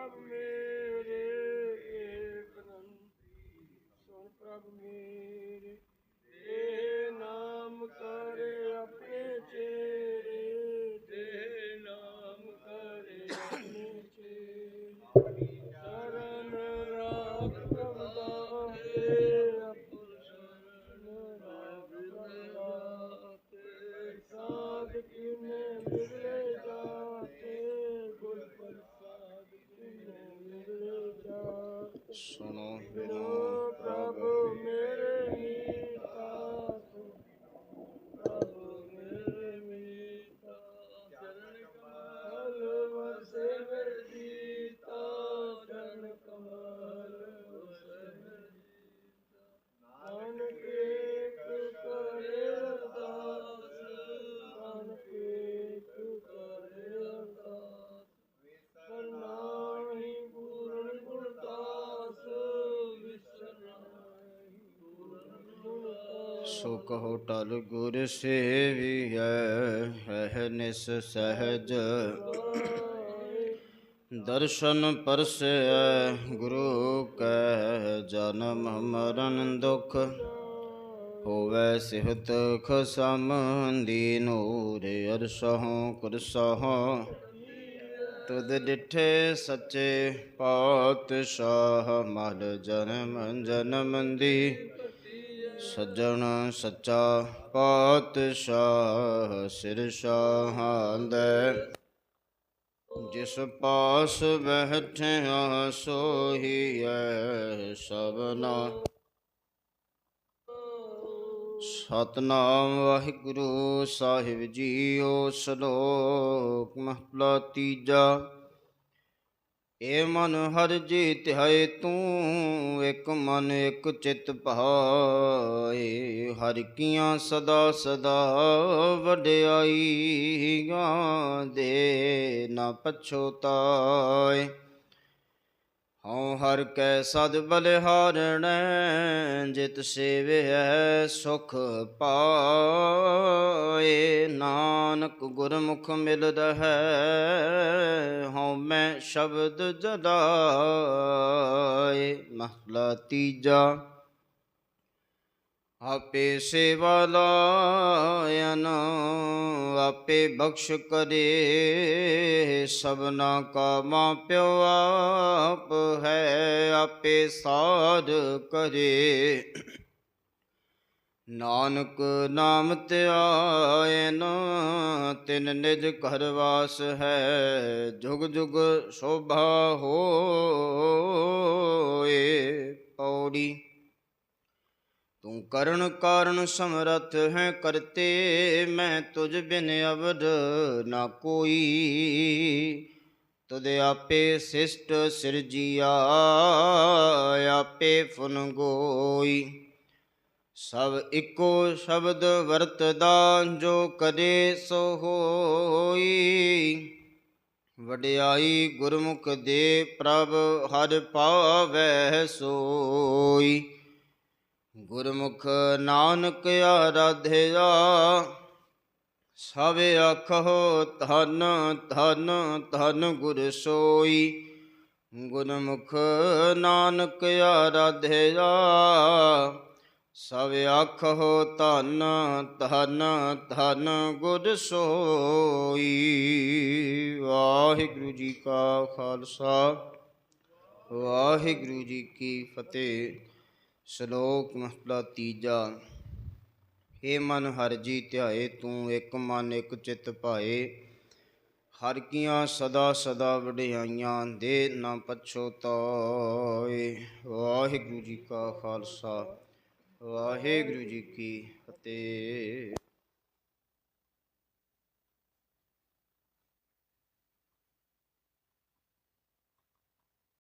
ਪ੍ਰਭ ਮੇਰੇ ਬਨੰਦੀ ਸੁਣ ਪ੍ਰਭ ਮੇਰੇ ਤੇ ਨਾਮ ਕਰ ਆਪਣੇ ਚੇਰੇ ਤੇ ਨਾਮ ਕਰ ਆਪਣੇ ਚੇਰੇ ਕਰਨ ਰਾਖ ਪ੍ਰਭਾਤੇ ਆਪੁਰ ਸ਼ਰਨ ਰਾਖ ਪ੍ਰਭਾਤੇ ਸਾਧ ਕਿਨੇ ਮਿਲੇ Obrigado. ਸੋ ਕਹੋ ਟਲ ਗੁਰ ਸੇਵੀਐ ਹੈ ਨਿਸ ਸਹਿਜ। ਦਰਸ਼ਨ ਪਰਸੈ ਗੁਰੂ ਕੈ ਜਨਮ ਮਰਨ ਦੁਖ। ਹੋਵੈ ਸਿਹਤ ਖਸਮ ਦੀਨੂਰ ਅਰਸਹੁ ਕੁਰਸਹੁ ਤੁਧ ਡਿਠੇ ਸੱਚੇ ਪਾਤਸ਼ਾਹ, ਮਲ ਜਨਮ ਜਨਮ ਦੀ। ਸੱਜਣ ਸੱਚਾ ਪਾਤਸ਼ਾਹ ਸਿਰ ਸ਼ਾਹਾਂਦੈ ਜਿਸ ਪਾਸ ਬੈਠਿਆ ਸੋਹੀਐ ਸਭਨਾ ਸਤਨਾਮ ਵਾਹਿਗੁਰੂ ਸਾਹਿਬ ਜੀਓ ਸ਼ਲੋਕ ਮਹਲਾ ਤੀਜਾ। ਏ ਮਨ ਹਰ ਜੀਤ ਹੈ, ਤੂੰ ਇੱਕ ਮਨ ਇੱਕ ਚਿਤ ਭਾਏ। ਹਰ ਕੀਆਂ ਸਦਾ ਸਦਾ ਵਡਿਆਈ ਦੇ ਨਾ ਪਛੋਤਾਏ। ਹਉ ਹਰ ਕੈ ਸਦ ਬਲਿਹਾਰਣੈ, ਜਿਤ ਸੇਵਿਐ ਸੁਖ ਪਾਏ। ਨਾਨਕ ਗੁਰਮੁਖ ਮਿਲਦਾ ਹੈ, ਹਉ ਮੈਂ ਸ਼ਬਦ ਜਦਾਏ ਮਹਲਾ ਤੀਜਾ ਆਪੇ ਸੇਵਾ ਲਾਇਨ, ਆਪੇ ਬਖਸ਼ ਕਰੇ, ਸਭਨਾ ਕਾ ਮਾਂ ਪਿਓ ਆਪ ਹੈ, ਆਪੇ ਸਾਧ ਕਰੇ। ਨਾਨਕ ਨਾਮ ਧਿਆਇਨ, ਤਿਨ ਨਿਜ ਘਰ ਵਾਸ ਹੈ, ਜੁਗ ਜੁਗ ਸ਼ੋਭਾ ਹੋਏ, ਪੌੜੀ ਤੂੰ ਕਰਨ ਕਾਰਨ ਸਮਰਥ ਹੈ ਕਰਤੇ, ਮੈਂ ਤੁਝ ਬਿਨ ਅਵਦ ਨਾ ਕੋਈ। ਤੁਧ ਆਪੇ ਸਿਸ਼ਟ ਸਿਰਜੀਆ, ਆਪੇ ਫੁਨ ਗੋਈ। ਸਭ ਇੱਕੋ ਸ਼ਬਦ ਵਰਤਦਾ, ਜੋ ਕਦੇ ਸੋ ਹੋਈ। ਵਡਿਆਈ ਗੁਰਮੁਖ ਦੇ ਪ੍ਰਭ, ਹਰ ਪਾਵੈ ਸੋਈ। ਗੁਰਮੁਖ ਨਾਨਕ ਆਰਾਧਿਆ, ਸਭ ਆਖੋ ਧਨ ਧਨ ਧਨ ਗੁਰ ਸੋਈ। ਗੁਰਮੁਖ ਨਾਨਕ ਆਰਾਧਿਆ, ਸਭ ਆਖੋ ਧਨ ਧਨ ਧਨ ਗੁਰ ਸੋਈ। ਵਾਹਿਗੁਰੂ ਜੀ ਕਾ ਖਾਲਸਾ, ਵਾਹਿਗੁਰੂ ਜੀ ਕੀ ਫਤਿਹ। ਸ਼ਲੋਕ ਮਹਲਾ ਤੀਜਾ, ਹੇ ਮਨ ਹਰਜੀ ਧਿਆਏ, ਤੂੰ ਇੱਕ ਮਨ ਇੱਕ ਚਿਤ ਭਾਏ। ਹਰ ਕੀਆਂ ਸਦਾ ਸਦਾ ਵਡਿਆਈਆਂ ਦੇ ਨਾ ਪਛੋਤਾਏ ਵਾਹਿਗੁਰੂ ਜੀ ਕਾ ਖਾਲਸਾ, ਵਾਹਿਗੁਰੂ ਜੀ ਕੀ ਫਤਿਹ।